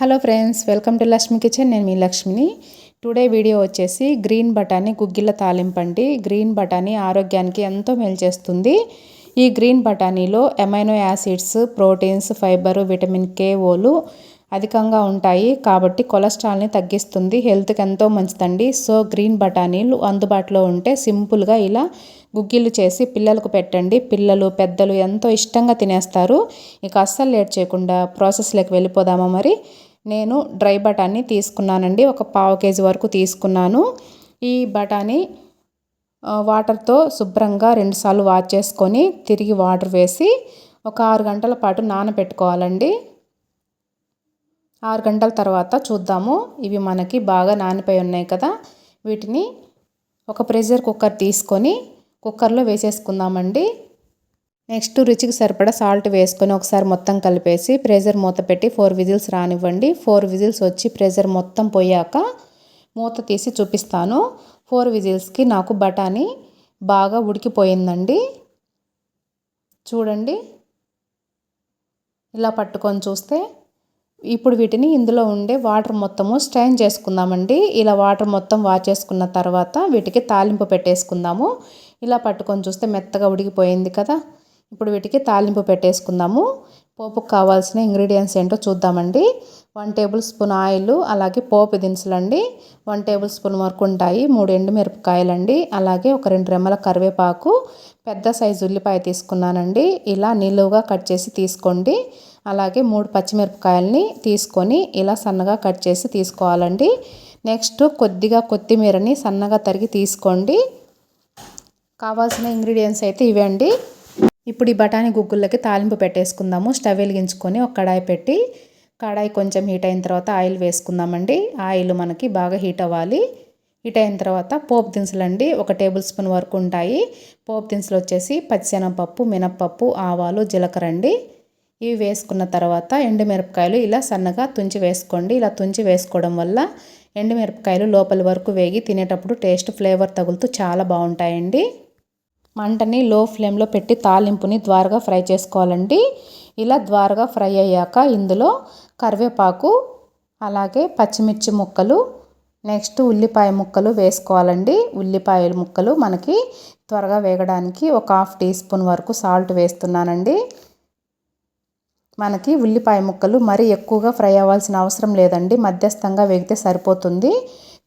Hello friends welcome to Lakshmi kitchen నేను మీ లక్ష్మిని. టుడే వీడియో వచ్చేసి గ్రీన్ బఠానీ గుగ్గిళ్ళ తాలింపండి గ్రీన్ బఠానీ ఆరోగ్యానికి ఎంతో మేలు చేస్తుంది. ఈ green బఠానీలో amino acids proteins fibre vitamin K ఓలు అధికంగా ఉంటాయి. కాబట్టి కొలెస్ట్రాల్ని తగ్గిస్తుంది. హెల్త్కి ఎంతో మంచిదండి. సో గ్రీన్ బఠానీలు అందుబాటులో ఉంటే సింపుల్గా ఇలా గుగ్గిళ్ళు చేసి పిల్లలకు పెట్టండి. పిల్లలు పెద్దలు ఎంతో ఇష్టంగా తినేస్తారు. ఇక అస్సలు లేట్ చేయకుండా ప్రాసెస్లోకి వెళ్ళిపోదామా మరి? నేను డ్రై బఠానీ తీసుకున్నానండి. ఒక పావు కేజీ వరకు తీసుకున్నాను. ఈ బఠానీ వాటర్తో శుభ్రంగా రెండుసార్లు వాష్ చేసుకొని తిరిగి వాటర్ వేసి ఒక ఆరు గంటల పాటు నానబెట్టుకోవాలండి. ఆరు గంటల తర్వాత చూద్దాము. ఇవి మనకి బాగా నానిపోయి ఉన్నాయి కదా. వీటిని ఒక ప్రెషర్ కుక్కర్ తీసుకొని కుక్కర్లో వేసేసుకుందామండి. నెక్స్ట్ రుచికి సరిపడా సాల్ట్ వేసుకొని ఒకసారి మొత్తం కలిపేసి ప్రెషర్ మూత పెట్టి ఫోర్ విజిల్స్ రానివ్వండి. ఫోర్ విజిల్స్ వచ్చి ప్రెషర్ మొత్తం పోయాక మూత తీసి చూపిస్తాను. ఫోర్ విజిల్స్కి నాకు బఠానీ బాగా ఉడికిపోయిందండి. చూడండి. ఇలా పట్టుకొని చూస్తే ఇప్పుడు వీటిని ఇందులో ఉండే వాటర్ మొత్తము స్ట్రైన్ చేసుకుందామండి. ఇలా వాటర్ మొత్తం వాచేసుకున్న చేసుకున్న తర్వాత వీటికి తాలింపు పెట్టేసుకుందాము. ఇలా పట్టుకొని చూస్తే మెత్తగా ఉడికిపోయింది కదా. ఇప్పుడు వీటికి తాలింపు పెట్టేసుకుందాము. పోపుకు కావాల్సిన ఇంగ్రీడియంట్స్ ఏంటో చూద్దామండి. వన్ టేబుల్ స్పూన్ ఆయిల్ అలాగే పోపు దినుసులు అండి వన్ టేబుల్ స్పూన్ వరకు ఉంటాయి మూడు ఎండు మిరపకాయలండి. అలాగే ఒక రెండు రెమ్మల కరివేపాకు. పెద్ద సైజు ఉల్లిపాయ తీసుకున్నానండి. ఇలా నిలువుగా కట్ చేసి తీసుకోండి. అలాగే మూడు పచ్చిమిరపకాయలని తీసుకొని ఇలా సన్నగా కట్ చేసి తీసుకోవాలండి. నెక్స్ట్ కొద్దిగా కొత్తిమీరని సన్నగా తరిగి తీసుకోండి. కావాల్సిన ఇంగ్రీడియంట్స్ అయితే ఇవే అండి. ఇప్పుడు ఈ బఠానీ గుగ్గులకి తాలింపు పెట్టేసుకుందాము. స్టవ్ వెలిగించుకొని ఒక కడాయి పెట్టి కడాయి కొంచెం హీట్ అయిన తర్వాత ఆయిల్ వేసుకుందామండి. ఆయిల్ మనకి బాగా హీట్ అవ్వాలి. హీట్ అయిన తర్వాత పోపు దినుసులు అండి ఒక టేబుల్ స్పూన్ వరకు ఉంటాయి. పోపు దినుసులు వచ్చేసి పచ్చిశనగపప్పు మినప్పప్పు ఆవాలు జీలకర్ర అండి. ఇవి వేసుకున్న తర్వాత ఎండుమిరపకాయలు ఇలా సన్నగా తుంచి వేసుకోండి. ఇలా తుంచి వేసుకోవడం వల్ల ఎండుమిరపకాయలు లోపలి వరకు వేగి తినేటప్పుడు టేస్ట్ ఫ్లేవర్ తగులుతూ చాలా బాగుంటాయండి. మంటని లో ఫ్లేమ్లో పెట్టి తాలింపుని ద్వారగా ఫ్రై చేసుకోవాలండి. ఇలా ద్వారగా ఫ్రై అయ్యాక ఇందులో కరివేపాకు అలాగే పచ్చిమిర్చి ముక్కలు నెక్స్ట్ ఉల్లిపాయ ముక్కలు వేసుకోవాలండి. ఉల్లిపాయ ముక్కలు మనకి త్వరగా వేగడానికి ఒక హాఫ్ టీ స్పూన్ వరకు సాల్ట్ వేస్తున్నానండి. మనకి ఉల్లిపాయ ముక్కలు మరీ ఎక్కువగా ఫ్రై అవ్వాల్సిన అవసరం లేదండి. మధ్యస్థంగా వేగితే సరిపోతుంది.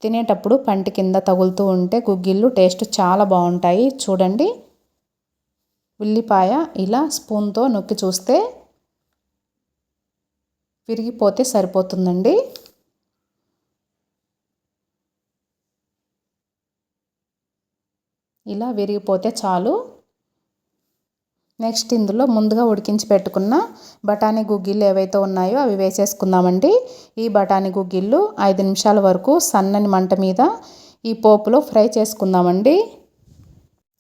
తినేటప్పుడు పంటి కింద తగులుతూ ఉంటే గుగ్గిళ్ళు టేస్ట్ చాలా బాగుంటాయి. చూడండి. ఉల్లిపాయ ఇలా స్పూన్తో నొక్కి చూస్తే విరిగిపోతే సరిపోతుందండి. ఇలా విరిగిపోతే చాలు. నెక్స్ట్ ఇందులో ముందుగా ఉడికించి పెట్టుకున్న బఠానీ గుగ్గిళ్ళు ఏవైతే ఉన్నాయో అవి వేసేసుకుందామండి. ఈ బఠానీ గుగ్గిళ్ళు ఐదు నిమిషాల వరకు సన్నని మంట మీద ఈ పోపులో ఫ్రై చేసుకుందామండి.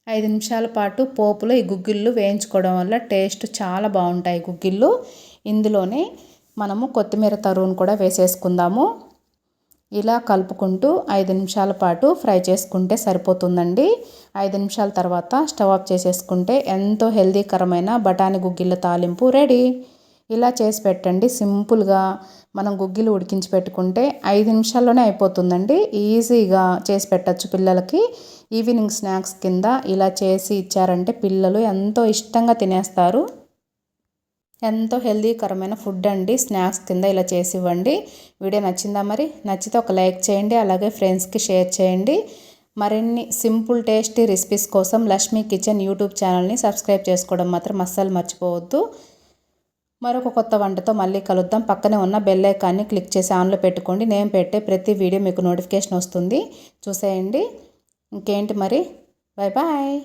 ఐదు నిమిషాల పాటు పోపులో ఈ గుగ్గిళ్ళు వేయించుకోవడం వల్ల టేస్ట్ చాలా బాగుంటాయి గుగ్గిళ్ళు. ఇందులోనే మనము కొత్తిమీర తరువును కూడా వేసేసుకుందాము. ఇలా కలుపుకుంటూ ఐదు నిమిషాల పాటు ఫ్రై చేసుకుంటే సరిపోతుందండి. ఐదు నిమిషాల తర్వాత స్టవ్ ఆఫ్ చేసేసుకుంటే ఎంతో హెల్దీకరమైన బఠానీ గుగ్గిళ్ళ తాలింపు రెడీ. ఇలా చేసి పెట్టండి సింపుల్గా. మనం గుగ్గిలు ఉడికించి పెట్టుకుంటే ఐదు నిమిషాల్లోనే అయిపోతుందండి. ఈజీగా చేసి పెట్టచ్చు పిల్లలకి. ఈవినింగ్ స్నాక్స్ కింద ఇలా చేసి ఇచ్చారంటే పిల్లలు ఎంతో ఇష్టంగా తినేస్తారు. ఎంతో హెల్దీకరమైన ఫుడ్ అండి. స్నాక్స్ కింద ఇలా చేసి ఇవ్వండి వీడియో నచ్చిందా మరి? నచ్చితే ఒక లైక్ చేయండి. అలాగే ఫ్రెండ్స్కి షేర్ చేయండి. మరిన్ని సింపుల్ టేస్టీ రెసిపీస్ కోసం లక్ష్మీ కిచెన్ యూట్యూబ్ ఛానల్ని సబ్స్క్రైబ్ చేసుకోవడం మాత్రం అస్సలు మర్చిపోవద్దు. మరొక కొత్త వంటతో మళ్ళీ కలుద్దాం. పక్కనే ఉన్న బెల్ ఐకాన్ని క్లిక్ చేసి ఆన్లో పెట్టుకోండి. నేను పెట్టే ప్రతి వీడియో మీకు నోటిఫికేషన్ వస్తుంది. చూసేయండి. ఇంకేంటి మరి? Bye bye.